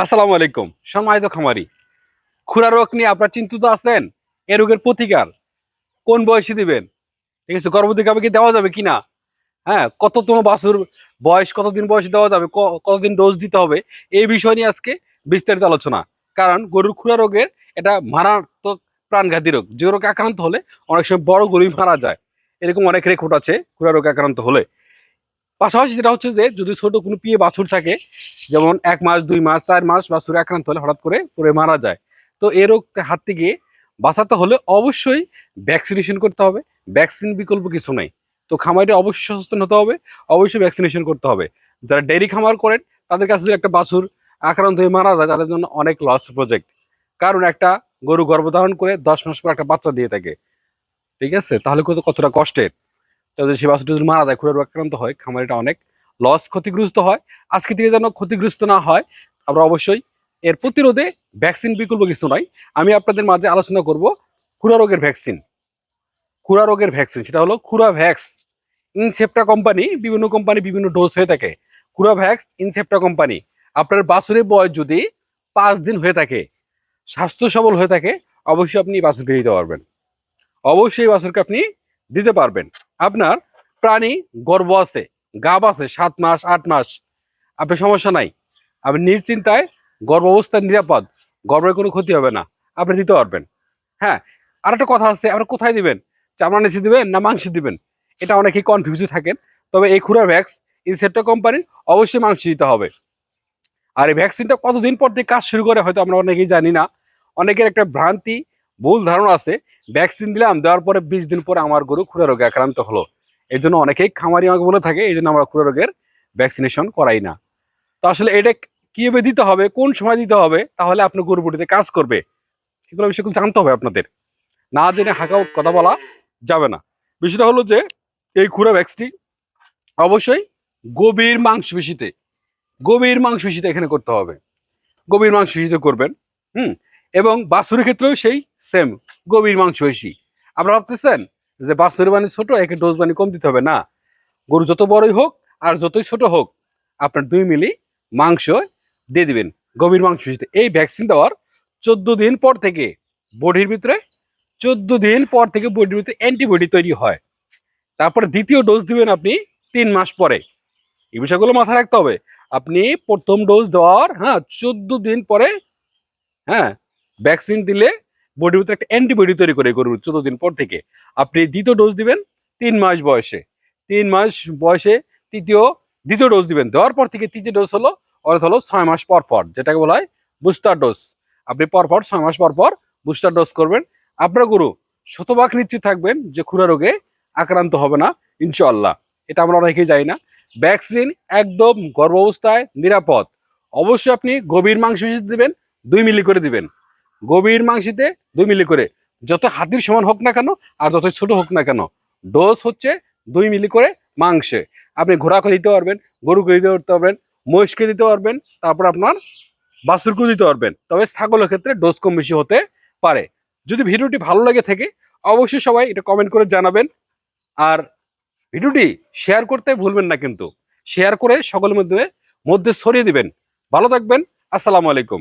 আসসালামু আলাইকুম। সম্মানিত খামারি, খুরা রোগ নিয়ে আপনার চিন্তিত আছেন? এ রোগের প্রতিকার কোন বয়সে দিবেন? ঠিক আছে, গর্ভবতী গাভীকে দেওয়া যাবে কিনা হ্যাঁ কত কততম বাছুর বয়স, কতদিন বয়সে দেওয়া যাবে, ক- কতদিন ডোজ দিতে হবে, এই বিষয় নিয়ে আজকে বিস্তারিত আলোচনা। কারণ গরুর খুরা রোগের এটা মারাত্মক প্রাণঘাতী রোগ। যে রোগে আক্রান্ত হলে অনেক সময় বড় গরুই মারা যায়। এরকম অনেক রেকর্ড আছে খুরা রোগে আক্রান্ত হলে। পাশাপাশি যেটা হচ্ছে যে যদি ছোট কোনো পিয়ে বাছুর থাকে, যেমন এক মাস, দুই মাস, চার মাস বাছুরে আক্রান্ত হলে হঠাৎ করে পরে মারা যায়। তো এ রোগ হাত থেকে বাঁচাতে হলে অবশ্যই ভ্যাকসিনেশন করতে হবে। ভ্যাকসিন বিকল্প কিছু নেই। তো খামারে অবশ্যই সচেতন হতে হবে, অবশ্যই ভ্যাকসিনেশন করতে হবে। যারা ডেয়ারি খামার করেন, তাদের কাছে যদি একটা বাছুর আক্রান্ত হয়ে মারা যায়, তাদের জন্য অনেক লস প্রজেক্ট কারণ একটা গরু গর্ভধারণ করে দশ মাস পর একটা বাচ্চা দিয়ে থাকে। ঠিক আছে? তাহলে কত কতটা কষ্টের? তাদের সেই বাছুরটা যদি মারা যায় খুঁড়ে রোগ আক্রান্ত হয়, খামারিটা অনেক লস ক্ষতিগ্রস্ত হয়। আজকে থেকে যেন ক্ষতিগ্রস্ত না হয়, আমরা অবশ্যই এর প্রতিরোধে ভ্যাকসিন বিকল্প কিছু নয়। আমি আপনাদের মাঝে আলোচনা করব খুরা রোগের ভ্যাকসিন খুরা রোগের ভ্যাকসিন সেটা হলো খুরা ভ্যাক্স ইনসেপ্টা কোম্পানি বিভিন্ন কোম্পানি বিভিন্ন ডোজ হয়ে থাকে। খুরা ভ্যাক্স ইনসেপ্টা কোম্পানি আপনার বাছুরের বয়স যদি পাঁচ দিন হয়ে থাকে, স্বাস্থ্য সবল হয়ে থাকে, অবশ্যই আপনি বাছুরকে দিতে পারবেন। অবশ্যই বাছুরকে আপনি দিতে পারবেন। আপনার প্রাণী গর্ব আছে, গাব আছে, সাত মাস, আট মাস। আপনি সমস্যা নাই। আপনি নিশ্চিন্তায় গর্ভ অবস্থায় নিরাপদ গর্বের কোনো ক্ষতি হবে না। আপনি দিতে পারবেন। হ্যাঁ আর একটা কথা আছে, আপনি কোথায় দিবেন? চামড়া নিচে দিবেন না মাংস দিবেন? এটা অনেকেই কনফিউজে থাকেন। তবে এই খুরা ভ্যাক্স ইনসেপ্টা কোম্পানির অবশ্যই মাংস দিতে হবে। আর এই ভ্যাকসিনটা কতদিন পর থেকে কাজ শুরু করে, হয়তো আমরা অনেকেই জানি না। অনেকের একটা ভ্রান্তি ভুল ধারণা আছে। ভ্যাকসিন দিলাম, দেওয়ার পরে বিশ দিন পরে আমার গরু খুরা রোগে আক্রান্ত হলো। এই জন্য অনেকেই খামারি আমাকে বলে থাকে, এই জন্য আমরা খুরা রোগের ভ্যাকসিনেশন করাই না। তো আসলে এটা কীভাবে দিতে হবে, কোন সময় দিতে হবে, তাহলে আপনার গরু বুটিতে কাজ করবে, এগুলো বিষয়গুলো জানতে হবে আপনাদের। না জেনে হাঁকা কথা বলা যাবে না। বিষয়টা হলো যে, এই খুরা ভ্যাক্সটি অবশ্যই গভীর মাংসপেশিতে গভীর মাংসপেশিতে এখানে করতে হবে। গভীর মাংসপেশিতে করবেন, হুম? এবং বাছুরের ক্ষেত্রেও সেই সেম গভীর মাংসপেশি। আপনারা ভাবতেছেন যে বাছুর মানে ছোট, একে ডোজ মানে কম দিতে হবে। না, গরু যত বড়ই হোক আর যতই ছোট হোক, আপনার দুই মিলি মাংস দিয়ে দিবেন গভীর মাংস মাংসপেশিতে। এই ভ্যাকসিন দেওয়ার চোদ্দ দিন পর থেকে বডির ভিতরে, চোদ্দ দিন পর থেকে বডির ভিতরে অ্যান্টিবডি তৈরি হয়। তারপরে দ্বিতীয় ডোজ দিবেন আপনি তিন মাস পরে। এই বিষয়গুলো মাথায় রাখতে হবে। আপনি প্রথম ডোজ দেওয়ার হ্যাঁ চোদ্দ দিন পরে হ্যাঁ ভ্যাকসিন দিলে বডির ভিতরে একটা অ্যান্টিবডি তৈরি করে গরুর চোদ্দ দিন পর থেকে। আপনি দ্বিতীয় ডোজ দিবেন তিন মাস বয়সে। তিন মাস বয়সে তৃতীয়, দ্বিতীয় ডোজ দিবেন। দেওয়ার পর থেকে তৃতীয় ডোজ হলো, অর্থাৎ হলো ছয় মাস পর পর, যেটাকে বলা হয় বুস্টার ডোজ আপনি পর পর ছয় মাস পর পর বুস্টার ডোজ করবেন। আপনার গরু শতভাগ নিশ্চিত থাকবেন যে খুরা রোগে আক্রান্ত হবে না ইনশাল্লাহ এটা আমরা অনেকেই জানি না। ভ্যাকসিন একদম গর্ভ অবস্থায় নিরাপদ। অবশ্যই আপনি গভীর মাংস দিবেন, দুই মিলি করে দিবেন। গভীর মাংসিতে দুই মিলি করে। যত হাতির সমান হোক না কেন, আর যত ছোট হোক না কেন ডোজ হচ্ছে দুই মিলি করে মাংসে। আপনি ঘোড়াকে দিতে পারবেন গরুকে দিতে পারবেন মহিষকে দিতে পারবেন, তারপর আপনার বাছুরকেও দিতে পারবেন। তবে ছাগলের ক্ষেত্রে ডোজ কম বেশি হতে পারে। যদি ভিডিওটি ভালো লাগে থাকে, অবশ্যই সবাই এটা কমেন্ট করে জানাবেন। আর ভিডিওটি শেয়ার করতে ভুলবেন না কিন্তু। শেয়ার করে সকলের মধ্যে মধ্যে ছড়িয়ে দিবেন। ভালো থাকবেন, আসসালামু আলাইকুম।